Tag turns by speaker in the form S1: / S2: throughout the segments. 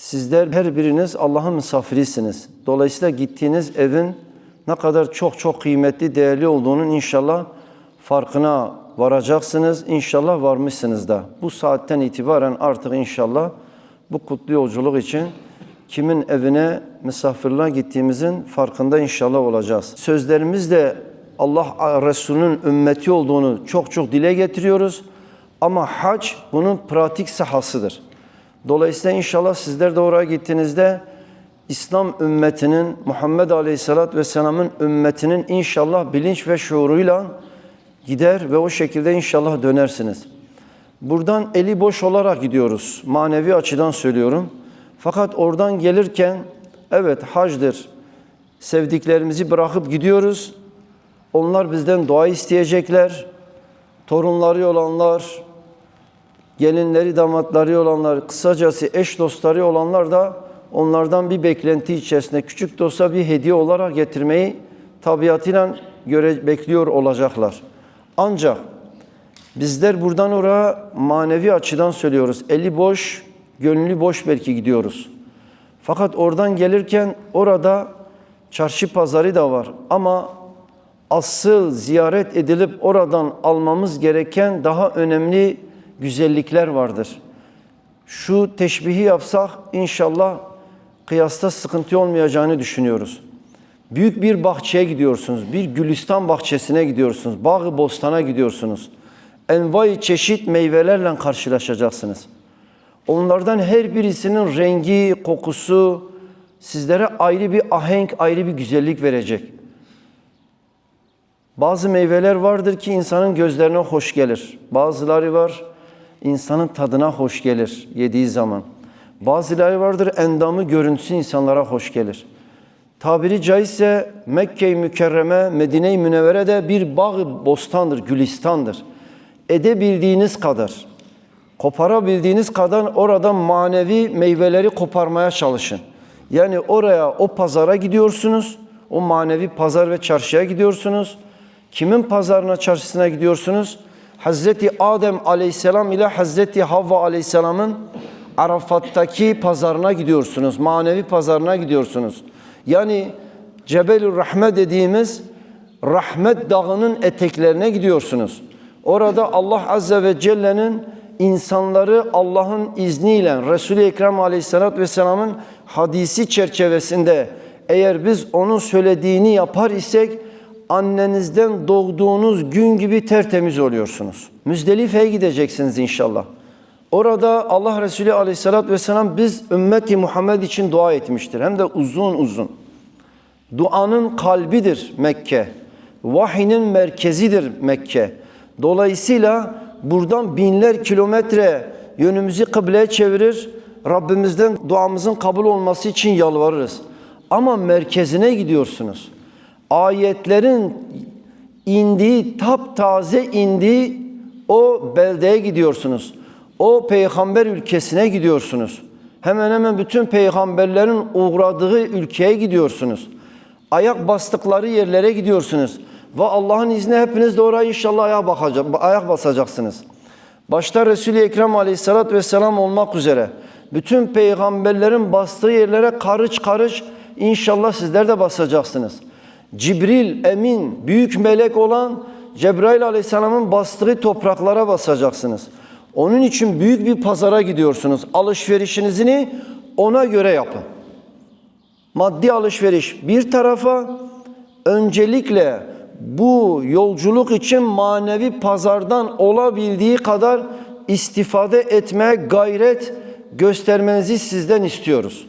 S1: Sizler her biriniz Allah'ın misafirisiniz. Dolayısıyla gittiğiniz evin ne kadar çok çok kıymetli, değerli olduğunun inşallah farkına varacaksınız. İnşallah varmışsınız da. Bu saatten itibaren artık inşallah bu kutlu yolculuk için kimin evine misafirliğe gittiğimizin farkında inşallah olacağız. Sözlerimizle Allah Resulü'nün ümmeti olduğunu çok çok dile getiriyoruz. Ama hac bunun pratik sahasıdır. Dolayısıyla inşallah sizler de oraya gittiğinizde İslam ümmetinin, Muhammed Aleyhisselatü Vesselam'ın ümmetinin inşallah bilinç ve şuuruyla gider ve o şekilde inşallah dönersiniz. Buradan eli boş olarak gidiyoruz. Manevi açıdan söylüyorum. Fakat oradan gelirken evet hacdır. Sevdiklerimizi bırakıp gidiyoruz. Onlar bizden dua isteyecekler. Torunları olanlar, gelinleri, damatları olanlar, kısacası eş dostları olanlar da onlardan bir beklenti içerisinde küçük de olsa bir hediye olarak getirmeyi tabiatıyla göre bekliyor olacaklar. Ancak bizler buradan oraya manevi açıdan söylüyoruz. Eli boş, gönlü boş belki gidiyoruz. Fakat oradan gelirken orada çarşı pazarı da var. Ama asıl ziyaret edilip oradan almamız gereken daha önemli güzellikler vardır. Şu teşbihi yapsak inşallah kıyasta sıkıntı olmayacağını düşünüyoruz. Büyük bir bahçeye gidiyorsunuz, bir gülistan bahçesine gidiyorsunuz, bağı bostana gidiyorsunuz. Envai çeşit meyvelerle karşılaşacaksınız. Onlardan her birisinin rengi, kokusu sizlere ayrı bir ahenk, ayrı bir güzellik verecek. Bazı meyveler vardır ki insanın gözlerine hoş gelir. Bazıları var insanın tadına hoş gelir yediği zaman. Bazıları vardır endamı görüntüsü insanlara hoş gelir. Tabiri caizse Mekke-i Mükerreme, Medine-i Münevvere de bir bağ bostandır, gülistandır. Edebildiğiniz kadar, koparabildiğiniz kadar oradan manevi meyveleri koparmaya çalışın. Yani oraya, o pazara gidiyorsunuz, o manevi pazar ve çarşıya gidiyorsunuz. Kimin pazarına, çarşısına gidiyorsunuz? Hazreti Adem aleyhisselam ile Hazreti Havva aleyhisselamın Arafat'taki pazarına gidiyorsunuz. Manevi pazarına gidiyorsunuz. Yani Cebelül Rahme dediğimiz Rahmet Dağı'nın eteklerine gidiyorsunuz. Orada Allah Azze ve Celle'nin insanları Allah'ın izniyle Resul-i Ekrem Aleyhisselatü Vesselam'ın hadisi çerçevesinde eğer biz onun söylediğini yapar isek annenizden doğduğunuz gün gibi tertemiz oluyorsunuz. Müzdelife'ye gideceksiniz inşallah. Orada Allah Resulü Aleyhisselatü Vesselam biz ümmeti Muhammed için dua etmiştir. Hem de uzun uzun. Duanın kalbidir Mekke. Vahinin merkezidir Mekke. Dolayısıyla buradan binler kilometre yönümüzü kıbleye çevirir. Rabbimizden duamızın kabul olması için yalvarırız. Ama merkezine gidiyorsunuz. Ayetlerin indiği, taptaze indiği o beldeye gidiyorsunuz. O peygamber ülkesine gidiyorsunuz. Hemen hemen bütün peygamberlerin uğradığı ülkeye gidiyorsunuz. Ayak bastıkları yerlere gidiyorsunuz. Ve Allah'ın izni hepiniz de oraya inşallah ayak, bakacak, ayak basacaksınız. Başta Resul-i Ekrem aleyhissalatü vesselam olmak üzere bütün peygamberlerin bastığı yerlere karış karış inşallah sizler de basacaksınız. Cibril, emin, büyük melek olan Cebrail aleyhisselamın bastığı topraklara basacaksınız. Onun için büyük bir pazara gidiyorsunuz. Alışverişinizi ona göre yapın. Maddi alışveriş bir tarafa, öncelikle bu yolculuk için manevi pazardan olabildiği kadar istifade etmeye gayret göstermenizi sizden istiyoruz.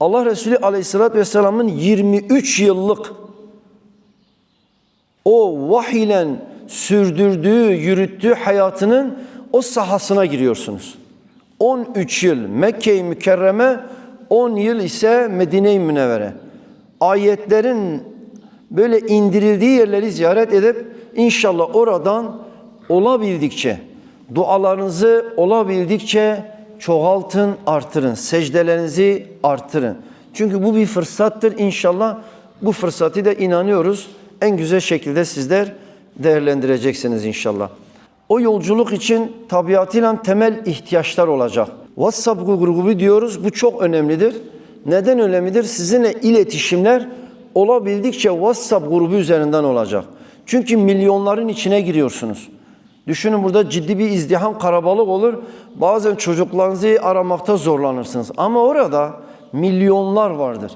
S1: Allah Resulü Aleyhisselatü Vesselam'ın 23 yıllık o vahiy ile sürdürdüğü, yürüttüğü hayatının o sahasına giriyorsunuz. 13 yıl Mekke-i Mükerreme, 10 yıl ise Medine-i Münevvere. Ayetlerin böyle indirildiği yerleri ziyaret edip inşallah oradan olabildikçe dualarınızı olabildikçe çoğaltın, artırın. Secdelerinizi artırın. Çünkü bu bir fırsattır. İnşallah bu fırsatı da inanıyoruz en güzel şekilde sizler değerlendireceksiniz inşallah. O yolculuk için tabiatıyla temel ihtiyaçlar olacak. WhatsApp grubu diyoruz. Bu çok önemlidir. Neden önemlidir? Sizinle iletişimler olabildikçe WhatsApp grubu üzerinden olacak. Çünkü milyonların içine giriyorsunuz. Düşünün burada ciddi bir izdiham karabalık olur. Bazen çocuklarınızı aramakta zorlanırsınız. Ama orada milyonlar vardır.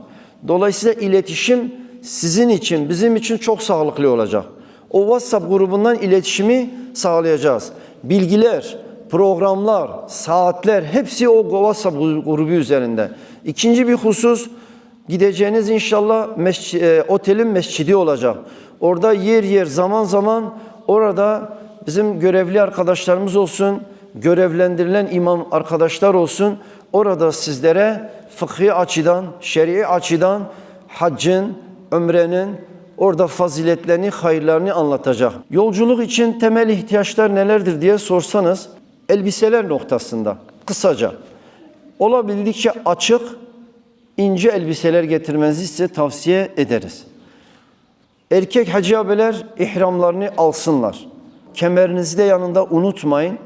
S1: Dolayısıyla iletişim sizin için, bizim için çok sağlıklı olacak. O WhatsApp grubundan iletişimi sağlayacağız. Bilgiler, programlar, saatler hepsi o WhatsApp grubu üzerinde. İkinci bir husus gideceğiniz inşallah mesc- e, otelin mescidi olacak. Orada yer yer zaman zaman orada bizim görevli arkadaşlarımız olsun, görevlendirilen imam arkadaşlar olsun. Orada sizlere fıkhi açıdan, şer'i açıdan haccın, ömrenin, orada faziletlerini, hayırlarını anlatacak. Yolculuk için temel ihtiyaçlar nelerdir diye sorsanız elbiseler noktasında kısaca olabildikçe açık, ince elbiseler getirmenizi size tavsiye ederiz. Erkek hacı ihramlarını alsınlar. Kemerinizi de yanında unutmayın.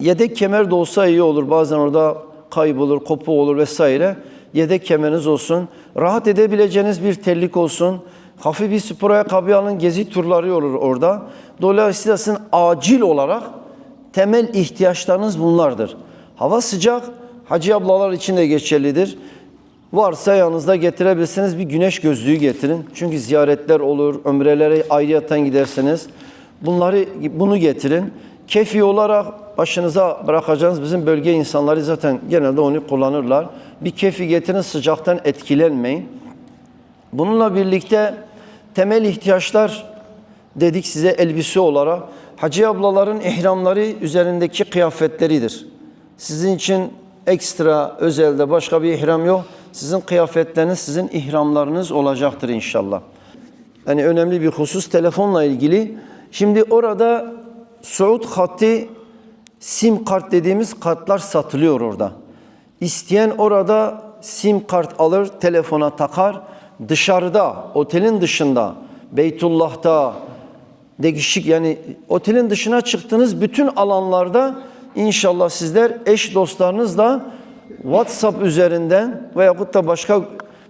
S1: Yedek kemer de olsa iyi olur. Bazen orada kaybolur, kopu olur vesaire. Yedek kemeriniz olsun. Rahat edebileceğiniz bir terlik olsun. Hafif bir spor ayakkabı alın. Gezi turları olur orada. Dolayısıyla sizin acil olarak temel ihtiyaçlarınız bunlardır. Hava sıcak. Hacı ablalar için de geçerlidir. Varsa yanınızda getirebilirsiniz bir güneş gözlüğü getirin. Çünkü ziyaretler olur, ömrelere ayrıyeten gidersiniz. Bunları bunu getirin. Kefi olarak başınıza bırakacağınız bizim bölge insanları zaten genelde onu kullanırlar. Bir kefi getirin sıcaktan etkilenmeyin. Bununla birlikte temel ihtiyaçlar dedik size elbise olarak. Hacı ablaların ihramları üzerindeki kıyafetleridir. Sizin için ekstra özelde başka bir ihram yok. Sizin kıyafetleriniz, sizin ihramlarınız olacaktır inşallah. Yani önemli bir husus telefonla ilgili. Şimdi orada Suud hattı sim kart dediğimiz kartlar satılıyor orada. İsteyen orada sim kart alır, telefona takar. Dışarıda, otelin dışında, Beytullah'ta, değişik yani otelin dışına çıktığınız bütün alanlarda inşallah sizler eş dostlarınızla WhatsApp üzerinden veyahut da başka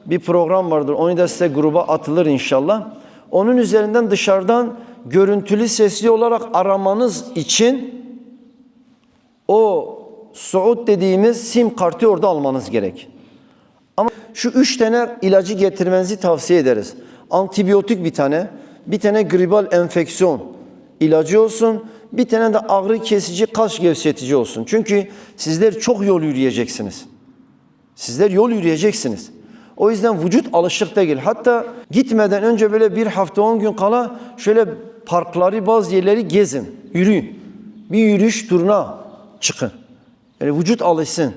S1: bir program vardır. Onu da size gruba atılır inşallah. Onun üzerinden dışarıdan görüntülü sesli olarak aramanız için o Suud dediğimiz sim kartı orada almanız gerek. Ama şu üç tane ilacı getirmenizi tavsiye ederiz. Antibiyotik bir tane, bir tane gribal enfeksiyon ilacı olsun, bir tane de ağrı kesici, kas gevşetici olsun. Çünkü sizler çok yol yürüyeceksiniz. Sizler yol yürüyeceksiniz. O yüzden vücut alışık değil. Hatta gitmeden önce böyle bir hafta on gün kala şöyle parkları bazı yerleri gezin, yürüyün. Bir yürüyüş turuna çıkın. Yani vücut alışsın.